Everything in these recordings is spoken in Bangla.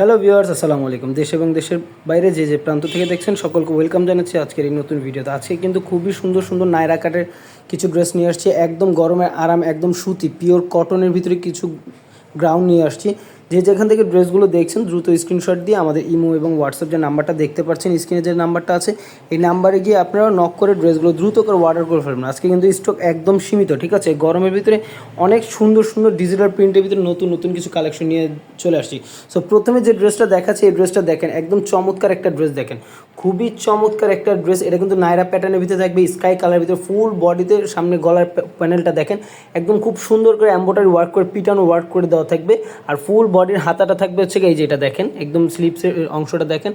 হ্যালো ভিউয়ার্স আসসালামু আলাইকুম। দেশ এবং দেশের বাইরে যে যে প্রান্ত থেকে দেখছেন, সকলকে ওয়েলকাম জানাচ্ছি আজকের এই নতুন ভিডিওতে। আজকে কিন্তু খুবই সুন্দর সুন্দর নায়রা কাটের কিছু ড্রেস নিয়ে আসছি। একদম গরমের আরাম, একদম সুতি পিওর কটনের ভিতরে কিছু গ্রাউন্ড নিয়ে আসছি। যে যেখান থেকে ড্রেসগুলো দেখছেন, দ্রুত স্ক্রিনশট দিয়ে আমাদের ইমো এবং হোয়াটসঅ্যাপ যে নাম্বারটা দেখতে পাচ্ছেন স্ক্রিনে যে নাম্বারটা আছে, এই নাম্বারে গিয়ে আপনারা নক করে ড্রেসগুলো দ্রুত করে অর্ডার করে ফেলবেন। আজকে কিন্তু স্টক একদম সীমিত, ঠিক আছে? গরমের ভিতরে অনেক সুন্দর সুন্দর ডিজিটাল প্রিন্টের ভিতরে নতুন নতুন কিছু কালেকশন নিয়ে চলে আসছি। সো প্রথমে যে ড্রেসটা দেখাচ্ছে, এই ড্রেসটা দেখেন, একদম চমৎকার একটা ড্রেস দেখেন। খুবই চমৎকার একটা ড্রেস এটা কিন্তু নায়রা প্যাটার্নের ভিতরে থাকবে স্কাই কালার ভিতরে ফুল বডিতে সামনে গলার প্যানেলটা দেখেন। একদম খুব সুন্দর করে এম্বোটারি ওয়ার্ক করে, পিটানো ওয়ার্ক করে দেওয়া থাকবে। আর ফুল বডির হাতাটা থাকবে হচ্ছে এই যে এটা দেখেন, একদম স্লিপসের অংশটা দেখেন।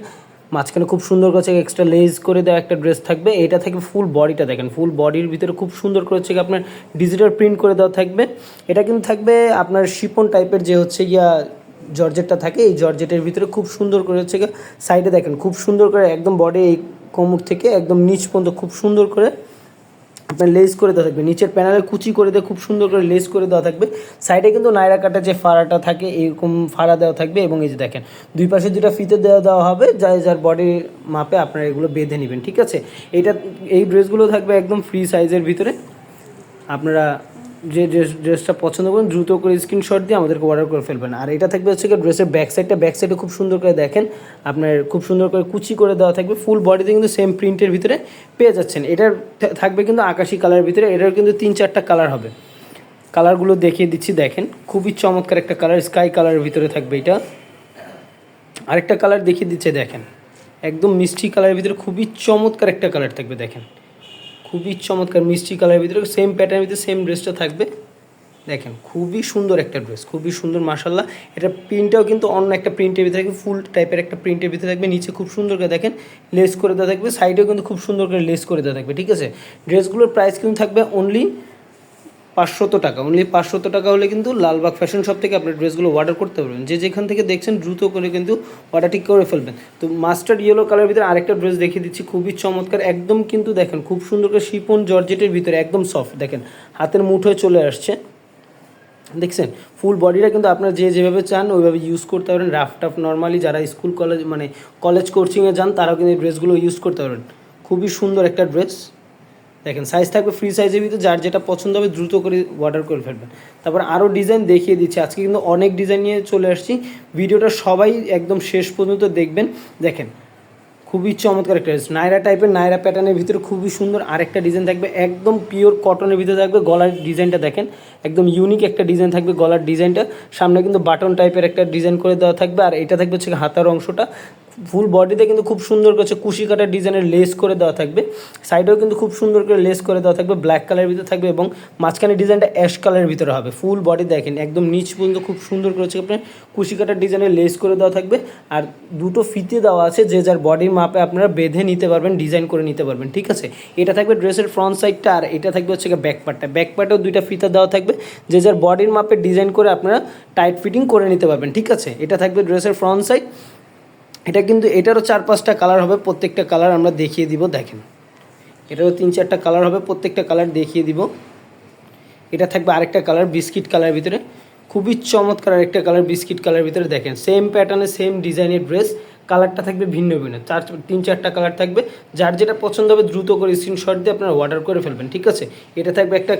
মাঝখানে খুব সুন্দর করে এক্সট্রা লেস করে দেওয়া একটা ড্রেস থাকবে। এটা থাকবে ফুল বডিটা দেখেন ফুল বডির ভিতরে খুব সুন্দর করে হচ্ছে আপনার ডিজিটাল প্রিন্ট করে দেওয়া থাকবে। এটা কিন্তু থাকবে আপনার শিপন টাইপের যে হচ্ছে গিয়া জর্জেটটা থাকে, এই জর্জেটের ভিতরে খুব সুন্দর করে হচ্ছে সাইডে দেখেন, খুব সুন্দর করে একদম বডি এই কোমর থেকে একদম নিচ পর্যন্ত খুব সুন্দর করে আপনার লেস করে দেওয়া থাকবে। নিচের প্যানেলে কুচি করে দিয়ে খুব সুন্দর করে লেস করে দেওয়া থাকবে। সাইডে কিন্তু নায়রা কাটা যে ফাড়াটা থাকে, এরকম ফাড়া দেওয়া থাকবে এবং এই যে দেখেন, দুই পাশে দুটা ফিতে দেওয়া দেওয়া হবে, যার যার বডির মাপে আপনারা এগুলো বেঁধে নেবেন, ঠিক আছে? এইটা, এই ড্রেসগুলো থাকবে একদম ফ্রি সাইজের ভিতরে। আপনারা যে ড্রেস, ড্রেসটা পছন্দ করেন, দ্রুত করে স্ক্রিনশট দিয়ে আমাদেরকে অর্ডার করে ফেলবেন। আর এটা থাকবে হচ্ছে কি ড্রেসের ব্যাক সাইডটা ব্যাক সাইডে খুব সুন্দর করে দেখেন, আপনার খুব সুন্দর করে কুচি করে দেওয়া থাকবে। ফুল বডিতে কিন্তু সেম প্রিন্টের ভিতরে পেয়ে যাচ্ছেন। এটার থাকবে কিন্তু আকাশি কালারের ভিতরে। এটার কিন্তু তিন চারটা কালার হবে। কালারগুলো দেখিয়ে দিচ্ছি, দেখেন। খুবই চমৎকার একটা কালার স্কাই কালারের ভিতরে থাকবে এটা। আরেকটা কালার দেখিয়ে দিচ্ছে, দেখেন। একদম মিষ্টি কালারের ভিতরে খুবই চমৎকার একটা কালার থাকবে, দেখেন। খুবই চমৎকার মিষ্টি কালারের ভিতরে সেম প্যাটার্নের ভিতরে সেম ড্রেসটা থাকবে। দেখেন, খুবই সুন্দর একটা ড্রেস খুবই সুন্দর মাসাল্লাহ এটা প্রিন্টটাও কিন্তু অন্য একটা প্রিন্টের ভিতরে থাকবে ফুল টাইপের একটা প্রিন্টের ভিতরে থাকবে, নিচে খুব সুন্দর করে দেখেন লেস করে দেওয়া থাকবে সাইডেও কিন্তু খুব সুন্দর করে লেস করে দেওয়া থাকবে, ঠিক আছে? ড্রেসগুলোর প্রাইস কিন্তু থাকবে অনলি পাঁচশত টাকা। অনলি পাঁচশত টাকা হলে কিন্তু লালবাগ ফ্যাশন শপ থেকে আপনার ড্রেসগুলো অর্ডার করতে পারবেন। যে যেখান থেকে দেখছেন, দ্রুত করে কিন্তু অর্ডারটি করে ফেলবেন। তো মাস্টার্ড ইয়েলো কালারের ভিতরে আরেকটা ড্রেস দেখিয়ে দিচ্ছি, খুবই চমৎকার। একদম কিন্তু দেখেন, খুব সুন্দর করে শিপন জর্জেটের ভিতরে একদম সফট দেখেন, হাতের মুঠোয় চলে আসছে। দেখছেন ফুল বডিটা কিন্তু আপনারা যে যেভাবে চান, ওইভাবে ইউজ করতে পারেন রাফ টাফ নর্মালি যারা স্কুল কলেজ মানে কলেজ কোচিংয়ে যান, তারাও কিন্তু এই ড্রেসগুলো ইউজ করতে পারেন খুবই সুন্দর একটা ড্রেস দেখেন সাইজ থাকবে ফ্রি সাইজের ভিতরে, যার যেটা পছন্দ হবে দ্রুত করে অর্ডার করে ফেলবেন। তারপর আরও ডিজাইন দেখিয়ে দিচ্ছি। আজকে কিন্তু অনেক ডিজাইন নিয়ে চলে আসছি। ভিডিওটা সবাই একদম শেষ পর্যন্ত দেখবেন। দেখেন, খুবই চমৎকার একটা ড্রেস নায়রা টাইপের নায়রা প্যাটার্নের ভিতরে খুবই সুন্দর আরেকটা ডিজাইন থাকবে। একদম পিওর কটনের ভিতরে থাকবে গলার ডিজাইনটা দেখেন। একদম ইউনিক একটা ডিজাইন থাকবে গলার ডিজাইনটা সামনে কিন্তু বাটন টাইপের একটা ডিজাইন করে দেওয়া থাকবে। আর এটা থাকবে হচ্ছে হাতার অংশটা। ফুল বডিতে কিন্তু খুব সুন্দর করে হচ্ছে কুশি কাটার ডিজাইনের লেস করে দেওয়া থাকবে। সাইডেও কিন্তু খুব সুন্দর করে লেস করে দেওয়া থাকবে ব্ল্যাক কালারের ভিতরে থাকবে এবং মাঝখানে ডিজাইনটা অ্যাশ কালারের ভিতরে হবে। ফুল বডি দেখেন, একদম নিচ পর্যন্ত খুব সুন্দর করে হচ্ছে আপনার কুশি কাটার ডিজাইনের লেস করে দেওয়া থাকবে। আর দুটো ফিতে দেওয়া আছে যে যার বডির মাপে আপনারা বেঁধে নিতে পারবেন ডিজাইন করে নিতে পারবেন, ঠিক আছে? এটা থাকবে ড্রেসের ফ্রন্ট সাইডটা আর এটা থাকবে হচ্ছে ব্যাক পার্টটা ব্যাক পার্টেও দুইটা ফিতা দেওয়া থাকবে, যে যার বডির মাপে ডিজাইন করে আপনারা টাইট ফিটিং করে নিতে পারবেন, ঠিক আছে? এটা থাকবে ড্রেসের ফ্রন্ট সাইড এটা কিন্তু এটারও চার পাঁচটা কালার হবে, প্রত্যেকটা কালার আমরা দেখিয়ে দিব, দেখেন। এটারও তিন চারটা কালার হবে, প্রত্যেকটা কালার দেখিয়ে দিব। এটা থাকবে আরেকটা কালার বিস্কিট কালারের ভিতরে। খুবই চমৎকার আরেকটা কালার বিস্কিট কালারের ভিতরে দেখেন। সেম প্যাটার্নে সেম ডিজাইনের ড্রেস কালারটা থাকবে ভিন্ন ভিন্ন। চার, তিন, চারটা কালার থাকবে। যার যেটা পছন্দ হবে, দ্রুত করে স্ক্রিনশট দিয়ে আপনারা অর্ডার করে ফেলবেন, ঠিক আছে? এটা থাকবে একটা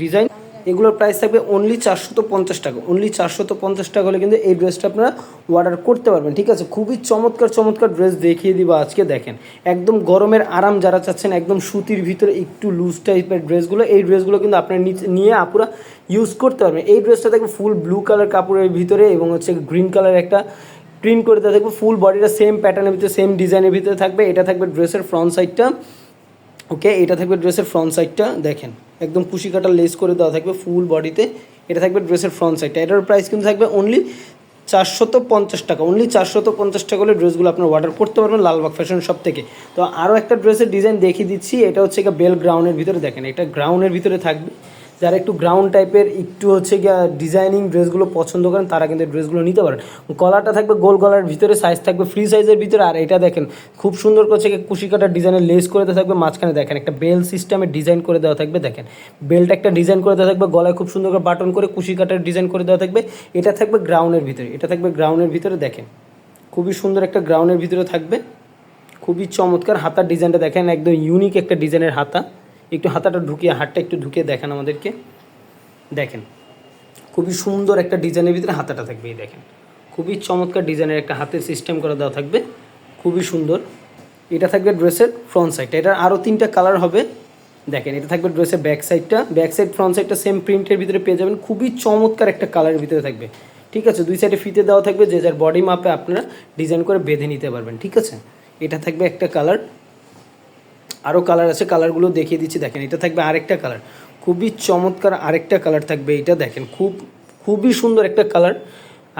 ডিজাইন এগুলোর প্রাইস থাকবে অনলি চারশত পঞ্চাশ টাকা। অনলি চারশত পঞ্চাশ টাকা হলে কিন্তু এই ড্রেসটা আপনারা অর্ডার করতে পারবেন, ঠিক আছে? খুবই চমৎকার চমৎকার ড্রেস দেখিয়ে দিব আজকে, দেখেন। একদম গরমের আরাম যারা চাচ্ছেন, একদম সুতির ভিতরে একটু লুজ টাইপের ড্রেসগুলো এই ড্রেসগুলো কিন্তু আপনার নিয়ে আপুরা ইউজ করতে পারবেন। এই ড্রেসটা থাকবে ফুল ব্লু কালার কাপড়ের ভিতরে এবং হচ্ছে গ্রিন কালার একটা প্রিন্ট করে দেওয়া থাকবে। ফুল বডিটা সেম প্যাটার্নের ভিতরে সেম ডিজাইনের ভিতরে থাকবে। এটা থাকবে ড্রেসের ফ্রন্ট সাইডটা ওকে এটা থাকবে ড্রেসের ফ্রন্ট সাইডটা দেখেন। একদম কুশি কাটা লেস করে দেওয়া থাকবে ফুল বডিতে এটা থাকবে ড্রেসের ফ্রন্ট সাইডটা এটার প্রাইস কিন্তু থাকবে অনলি চারশত পঞ্চাশ টাকা। অনলি চারশত পঞ্চাশ টাকা হলে ড্রেসগুলো আপনার অর্ডার করতে পারবেন লালবাগ ফ্যাশন শপ থেকে। তো আরও একটা ড্রেসের ডিজাইন দেখিয়ে দিচ্ছি। এটা হচ্ছে একটা বেল গ্রাউন্ডের ভিতরে। দেখেন, এটা গ্রাউন্ডের ভিতরে থাকবে। যারা একটু গ্রাউন্ড টাইপের একটু হচ্ছে গিয়া ডিজাইনিং ড্রেসগুলো পছন্দ করেন, তারা কিন্তু ড্রেসগুলো নিতে পারেন। গলাটা থাকবে গোল গলার ভিতরে সাইজ থাকবে ফ্রি সাইজের ভিতরে, আর এটা দেখেন, খুব সুন্দর করছে কুশি কাটার ডিজাইনের লেস করে দেওয়া থাকবে, মাঝখানে দেখেন, একটা বেল সিস্টেমের ডিজাইন করে দেওয়া থাকবে, দেখেন। বেল্ট একটা ডিজাইন করে দেওয়া থাকবে, গলায় খুব সুন্দর করে বাটন করে কুশি কাটার ডিজাইন করে দেওয়া থাকবে, এটা থাকবে গ্রাউন্ডের ভিতরে, এটা থাকবে গ্রাউন্ডের ভিতরে, দেখেন। খুবই সুন্দর একটা গ্রাউন্ডের ভিতরে থাকবে, খুবই চমৎকার হাতার ডিজাইনটা দেখেন, একদম ইউনিক একটা ডিজাইনের হাতা। একটু হাতাটা ঢুকিয়ে, হাতটা একটু ঢুকিয়ে দেখেন আমাদেরকে। দেখেন, খুবই সুন্দর একটা ডিজাইনের ভিতরে হাতাটা থাকবে, এই দেখেন। খুবই চমৎকার ডিজাইনের একটা হাতের সিস্টেম করে দেওয়া থাকবে, খুবই সুন্দর। এটা থাকবে ড্রেসের ফ্রন্ট সাইডটা এটার আরও তিনটা কালার হবে। দেখেন, এটা থাকবে ড্রেসের ব্যাক সাইডটা ব্যাক সাইড ফ্রন্ট সাইডটা সেম প্রিন্টের ভিতরে পেয়ে যাবেন, খুবই চমৎকার একটা কালারের ভিতরে থাকবে। ঠিক আছে, দুই সাইডে ফিতে দেওয়া থাকবে, যে যার বডি মাপে আপনারা ডিজাইন করে বেঁধে নিতে পারবেন, ঠিক আছে? এটা থাকবে একটা কালার আরও কালার আছে কালারগুলো দেখিয়ে দিচ্ছি। দেখেন, এটা থাকবে আরেকটা কালার খুবই চমৎকার আরেকটা কালার থাকবে এটা, দেখেন। খুব, খুবই সুন্দর একটা কালার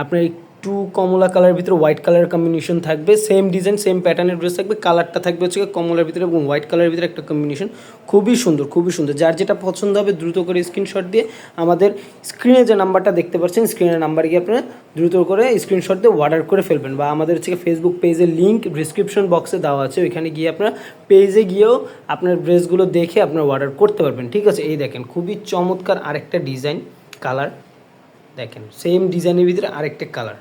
আপনার একটু কমলা কালারের ভিতরে হোয়াইট কালার কম্বিনেশন থাকবে। সেম ডিজাইন সেম প্যাটার্নের ড্রেস থাকবে। কালারটা থাকবে হচ্ছে কমলার ভিতরে এবং হোয়াইট কালারের ভিতরে একটা কম্বিনেশন খুবই সুন্দর খুবই সুন্দর। যার যেটা পছন্দ হবে দ্রুত করে স্ক্রিনশট দিয়ে আমাদের স্ক্রিনে যে নাম্বারটা দেখতে পাচ্ছেন স্ক্রিনের নাম্বার গিয়ে আপনারা দ্রুত করে স্ক্রিনশট দিয়ে অর্ডার করে ফেলবেন বা আমাদের হচ্ছে ফেসবুক পেজের লিঙ্ক ডিসক্রিপশন বক্সে দেওয়া আছে। ওইখানে গিয়ে আপনারা পেজে গিয়েও আপনার ড্রেসগুলো দেখে আপনারা অর্ডার করতে পারবেন। ঠিক আছে? এই দেখেন, খুবই চমৎকার আরেকটা ডিজাইন কালার দেখেন সেম ডিজাইনের ভিতরে আরেকটা কালার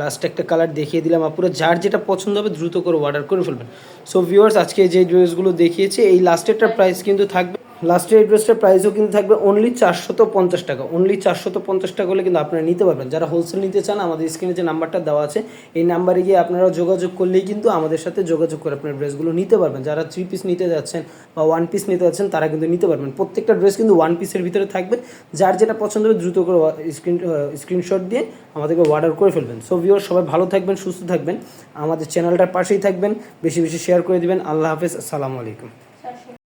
লাস্ট একটা কালার দেখিয়ে দিলাম। আপুরা যার যেটা পছন্দ হবে দ্রুত করে অর্ডার করে ফেলবেন। সো ভিউয়ার্স আজকে যে ড্রেসগুলো দেখিয়েছি, এই লাস্টেরটার প্রাইস কিন্তু থাকবে লাস্টের এই ড্রেসটার প্রাইসও কিন্তু থাকবে অনলি চারশত পঞ্চাশ টাকা। অনলি চারশত পঞ্চাশ টাকা হলে কিন্তু আপনারা নিতে পারবেন। যারা হোলসেল নিতে চান, আমাদের স্ক্রিনে যে নাম্বারটা দেওয়া আছে, এই নাম্বারে গিয়ে আপনারা যোগাযোগ করলেই কিন্তু আমাদের সাথে যোগাযোগ করে আপনার ড্রেসগুলো নিতে পারবেন। যারা থ্রি পিস নিতে যাচ্ছেন বা ওয়ান পিস নিতে যাচ্ছেন, তারা কিন্তু নিতে পারবেন। প্রত্যেকটা ড্রেস কিন্তু ওয়ান পিসের ভিতরে থাকবে। যার যেটা পছন্দ হবে, দ্রুত করে স্ক্রিন স্ক্রিনশট দিয়ে আমাদেরকে অর্ডার করে ফেলবেন। সো ভিওর সবাই ভালো থাকবেন, সুস্থ থাকবেন। আমাদের চ্যানেলটার পাশেই থাকবেন। বেশি বেশি শেয়ার করে দিবেন। আল্লাহ হাফেজ। আসসালামু আলাইকুম।